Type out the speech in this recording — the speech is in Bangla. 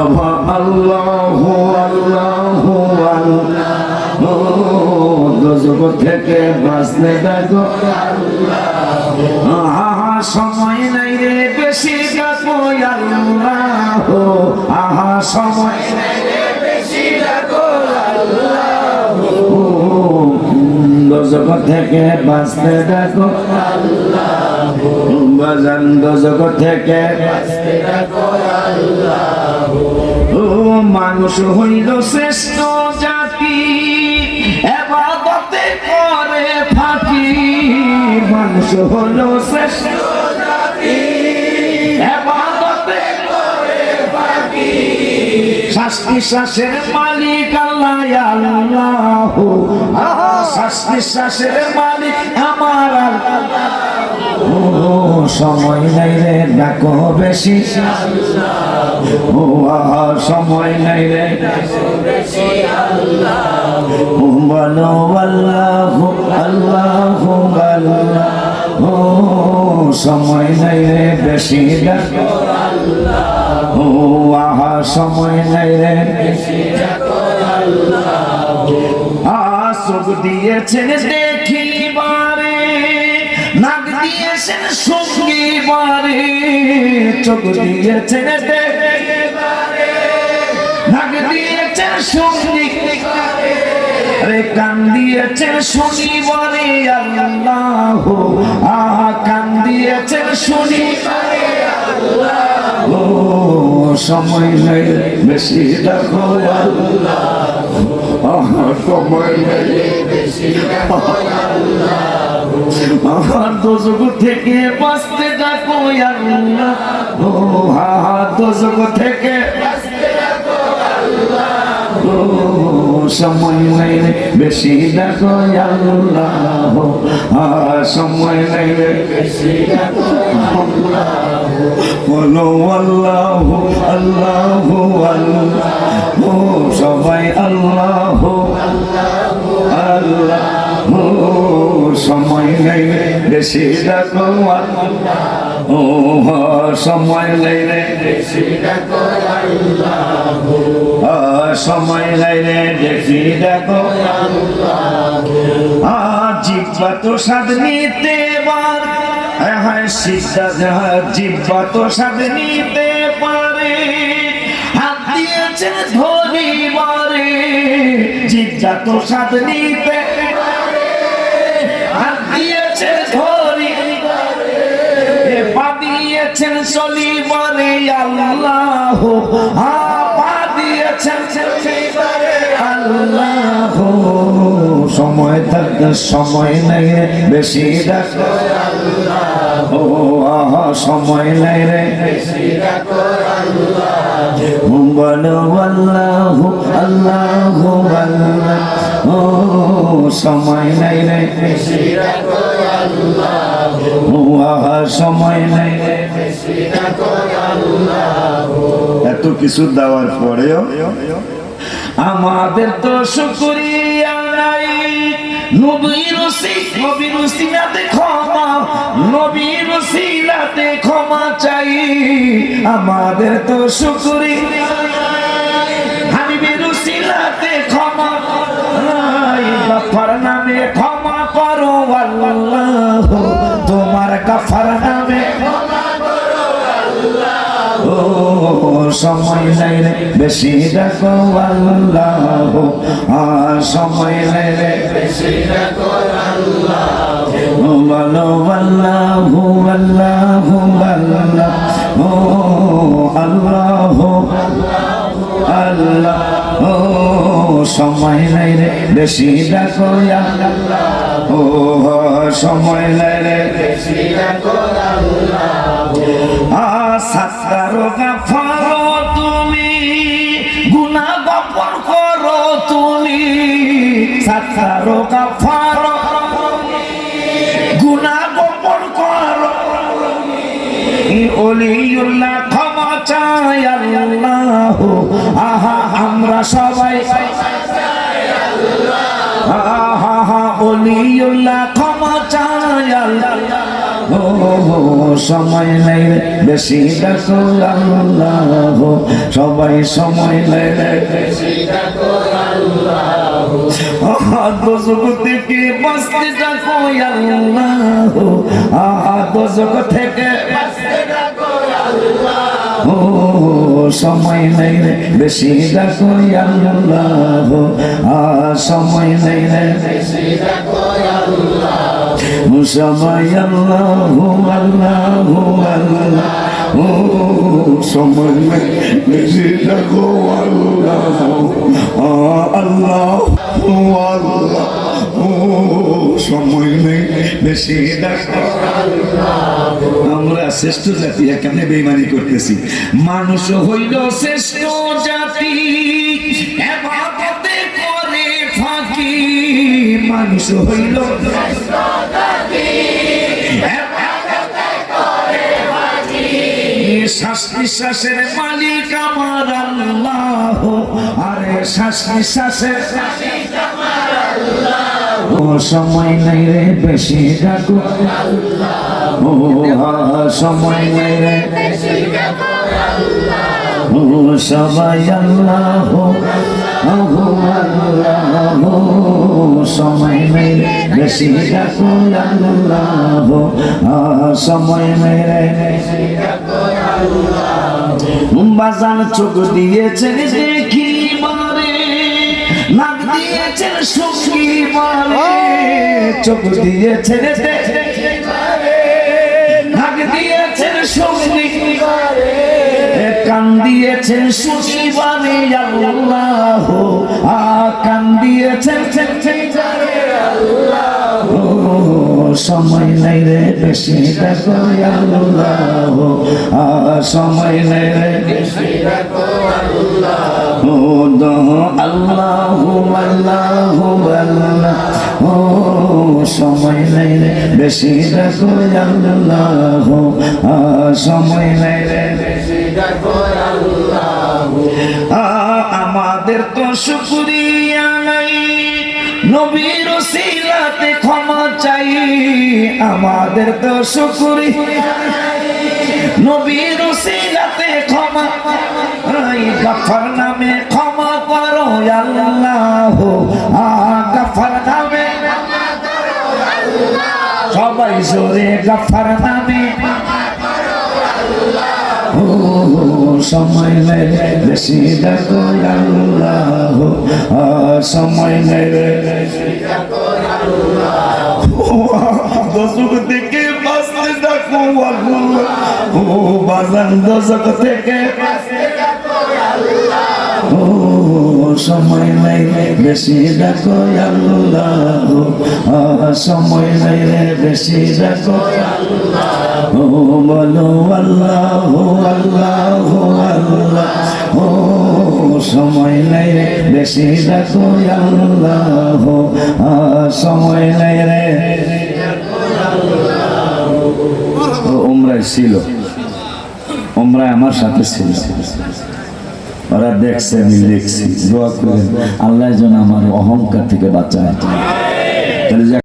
আল্লাহু আল্লাহু আল্লাহ। গজব থেকে বাঁচতে দেখো। আহা, সময় নাই রে বেশি ডাকো আল্লাহ। আহা, সময় নাই রে বেশি ডাকো গজব থেকে বাঁচতে দেখো বাজান গজব থেকে মানুষ হইল শ্রেষ্ঠ জাতি। এবাদতে করে ফাঁকি। মানুষ হইল শ্রেষ্ঠ জাতি। শাস্তি শ্বাসের মালিক আল্লাহ শাস্তি মালিক আমার আল্লাহ। সময় নাই রে, ডাকো বেশি। ও সময় নাই রে। বলো আল্লাহ আল্লাহ। আল্লাহ সময় নাই রে, বেশি ডাকো। ও আহা সময় নাই রে। আসব দিয়েছেন দেখিবারে নাক দিয়েছেন সঙ্গীবারে চোখ দিয়েছেন নাক দিয়েছেন সঙ্গী আরে কান দিয়েছেন শনিবারে আল্লাহ। আহা, কান দিয়েছেন শনিবারে সময় নেই বেশি, দেখো, আল্লাহ। সময় নেই আমার দোজগ থেকে বাঁচতে ডাকো আল্লাহ ও হা দোজগ থেকে সময় নেই বেশি দেখো আল্লাহ সময় নেই বেশি আল্লাহ। বলো আল্লাহ আল্লাহ আল্লাহ। সবাই আল্লাহ। সময় নেই বেশি আল্লাহ ও সময় নেই রে বেশি আ, সময় নাই রে দেখো আজ জিব্বা তো স্বাদ নিতে পার। হ্যাঁ সিদ্ধা জিব্বা তো স্বাদ নিতে পারে। হাত দিয়েছে ধরিবারে জিব্বা তো স্বাদ নিতে দিয়েছেন চলিবারে আল্লাহ। হা পা দিয়েছেন আল্লাহ। সময় থাকতে সময় নেই বেশি আহা, সময় নেই রে। বলো আল্লাহ আল্লাহ আল্লাহ। ও সময় নেই রে আহা, সময় নেই এত কিছু দেওয়ার পরেও আমাদের তো শুকরিয়া নাই। নবীর নবীর সিনাতে ক্ষমা, নবীর সিনাতে ক্ষমা চাই। আমাদের তো শুকরিয়া গাফার নামে। সময় নাই রে বেশি দেখো আল্লাহ। সময় নাই রে বেশি দেখো সময় নাই রে, বেশি আল্লাহ। ও সময় নাই রে, বেশি দেখো সাতারো তুমি, গুনা গপন করো তুমি। সাতারো গাফারো গুনা গপন করো অলিউল্লাহ, ক্ষমা চাই আল্লাহ। আহা, আমরা সবাই অলিউল্লাহ, ক্ষমা আল্লাহ। ও সময় নেই বেশি ডাকো আল্লাহ। সবাই সময় নেই রে দোজক থেকে বাঁচতে ডাকো আল্লাহ। দোজক থেকে ও সময় নেই রে, বেশি ডাকো আল্লাহ? আ, সময় নেই রে সময় আল্লাহ আল্লাহ আল্লাহ ও সময় নেই, বেশি ডাকো আল্লাহ? আল্লাহ আল্লাহ ও সময় নেই, বেশি ডাকো আমরা শ্রেষ্ঠ জাতি কেমনে বেইমানি করতেছি? মানুষ হইল শ্রেষ্ঠ জাতি করে ফাঁকি। মানুষ হইল শ্বাস মালিক আমার আল্লাহ। আরে শ্বাস নিঃশ্বাসের ও সময় নাই রে বেশি ডাকু। ও সময় নাই রে ও সবাই আল্লাহ আহু আল্লাহ, সময় নেই রে বেশি ডাকু আল্লাহ সময় নেই রে বাজান চোখ দিয়েছেন দেখি নাক দিয়েছেন সঙ্গী মারে চোখ দিয়েছেন দেখি নাক দিয়েছেন সঙ্গী কান দিয়েছেন সুশিবানে আল্লাহ, আ সময় নাই রে বেশি দেখো, আল্লাহ সময় নাই রে ও সময় নাই রে, বেশি দেখো আল্লাহ। সময় রে আমাদের তো শুক্রিয়া নাই। নবীর সিলাতে ক্ষমা চাই। আমাদের তো শুক্রিয়া নবীর সিলাতে ক্ষমা গফর নামে ক্ষমা করো আল্লাহ। গফর নামে। সবাই জোরে গফর নামে। সময় নেই, বেশি দেখো আল্লাহ। সময় নেই রে দশক থেকে বাঁচতে দেখো আল্লাহ। ও, বাজান দশক থেকে ও সময় নাই বেশি দেখো আল্লাহ। সময় নাই রে, বেশি দেখো ও, বলো আল্লাহ আল্লাহ আল্লাহ। ও, সময় নাই রে, বেশি দেখো আল্লাহ। সময় নাই রে ওমরায় ছিল। ওমরায় আমার সাথে ছিল। ওরা দেখছে আমি লিখছি। দোয়া করেন আল্লাহ যেন আমার অহংকার থেকে বাঁচায়। তাহলে